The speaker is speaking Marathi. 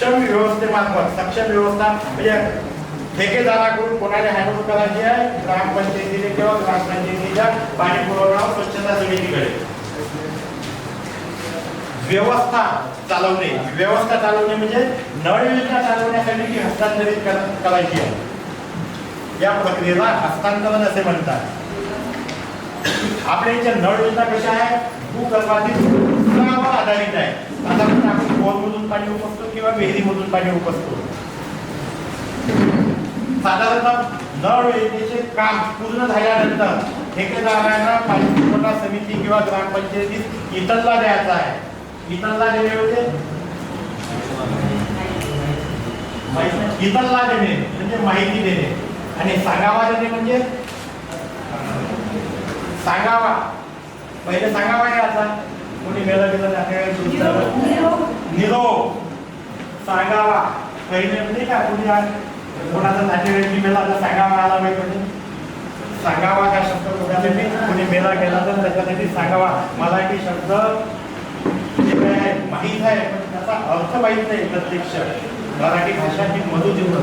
सक्षम व्यवस्थेमार्फत सक्षम व्यवस्था म्हणजे ठेकेदाराकडून कोणाला हॅन्डओव्हर करायची आहे ग्रामपंचायतीने किंवा ग्रामपंचायतीच्या पाणी पुरवठा स्वच्छता समितीकडे. व्यवस्था चालवणे व्यवस्था चालवणे म्हणजे नळ योजना चालवण्यासाठी ती हस्तांतरित करायची आहे. या प्रक्रियेला हस्तांतरण असे म्हणतात. आपल्या इथे नळ योजना कशा आहे भूगर्भातील आधारित आहे. पाणी उपसतो किंवा विहिरीमधून पाणी उपसतो? साधारणतः नळ योजनेचे काम पूर्ण झाल्यानंतर ठेकेदारांना पाणी पुरवठा समिती किंवा ग्रामपंचायतीत इतरला द्यायचा आहे. इतरला देणे म्हणजे? इतरला देणे म्हणजे माहिती देणे. आणि सांगावा देणे म्हणजे? सांगावा. पहिले सांगावा याचा कोणी मेला गेलं निरोप. सांगावा. पहिले म्हणजे का कुणी कोणाचा नातेवाईक मेला तर सांगावा आला पाहिजे सांगावा हा शब्द कोणासाठी कोणी मेला गेला तर त्याच्यासाठी सांगावा. मराठी शब्द आहे, माहीत आहे पण त्याचा अर्थ माहीत नाही प्रत्यक्ष. मराठी भाषा ही मधुदेव